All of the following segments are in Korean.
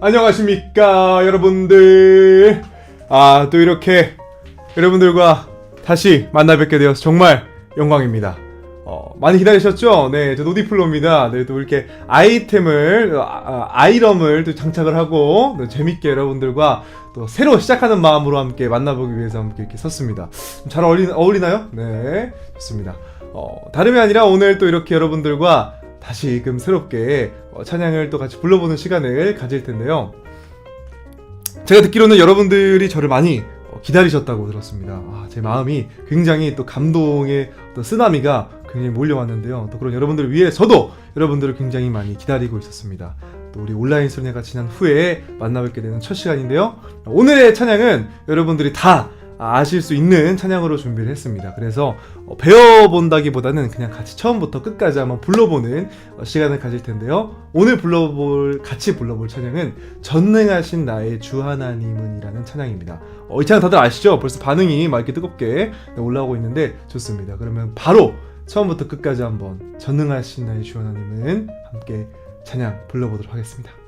안녕하십니까 여러분들 아 또 이렇게 여러분들과 다시 만나 뵙게 되어서 정말 영광입니다 어, 많이 기다리셨죠? 네, 저 노디플로입니다. 네, 또 이렇게 아이템을, 아, 아, 아이럼을 또 장착을 하고, 또 재밌게 여러분들과 또 새로 시작하는 마음으로 함께 만나보기 위해서 함께 이렇게 섰습니다. 좀잘 어울리, 어울리나요? 네, 좋습니다. 어, 다름이 아니라 오늘 또 이렇게 여러분들과 다시금 새롭게 어, 찬양을 또 같이 불러보는 시간을 가질 텐데요. 제가 듣기로는 여러분들이 저를 많이 어, 기다리셨다고 들었습니다. 아, 제 마음이 굉장히 또 감동의 어떤 쓰나미가 굉장히 몰려왔는데요. 또 그런 여러분들을 위해 저도 여러분들을 굉장히 많이 기다리고 있었습니다. 또 우리 온라인 수련회가 지난 후에 만나뵙게 되는 첫 시간인데요. 오늘의 찬양은 여러분들이 다 아실 수 있는 찬양으로 준비를 했습니다. 그래서 어, 배워본다기보다는 그냥 같이 처음부터 끝까지 한번 불러보는 어, 시간을 가질 텐데요. 오늘 불러볼 같이 불러볼 찬양은 전능하신 나의 주 하나님은이라는 찬양입니다. 어, 이 찬양 다들 아시죠? 벌써 반응이 막 이렇게 뜨겁게 네, 올라오고 있는데 좋습니다. 그러면 바로 처음부터 끝까지 한번 전능하신 나의 주 하나님은 함께 찬양 불러보도록 하겠습니다.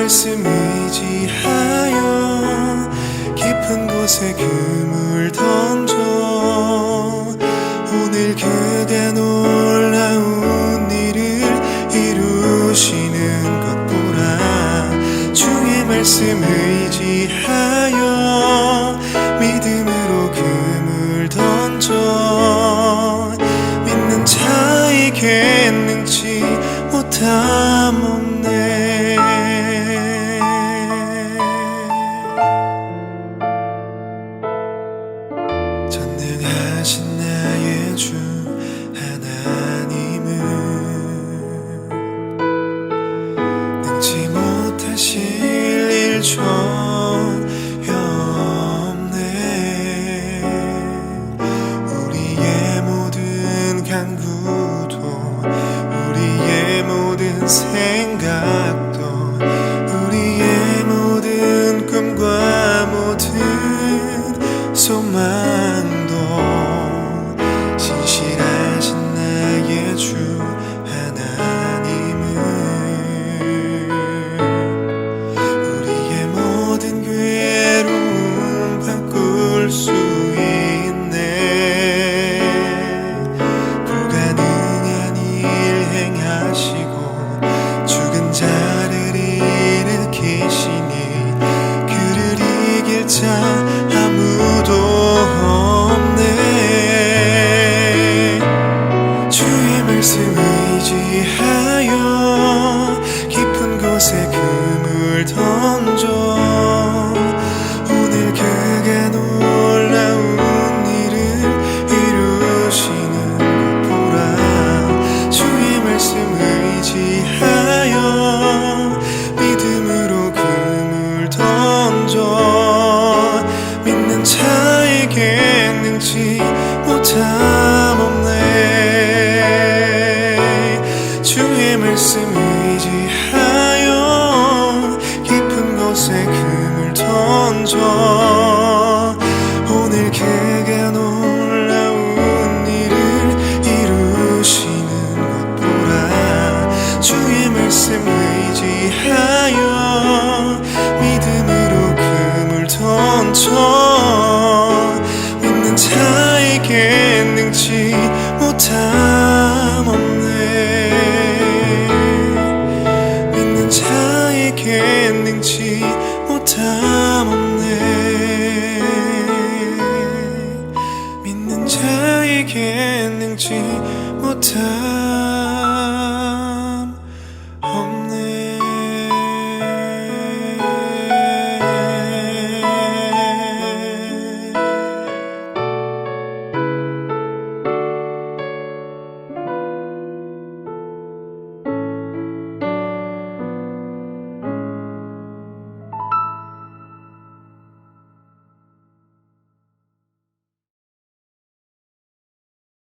말씀 의지하여 깊은 곳에 그물 던져 의지하여 멈춰. 오늘 그게 놀라운 일을 이루시는 것 보라 주의 말씀이 내게 능지 못한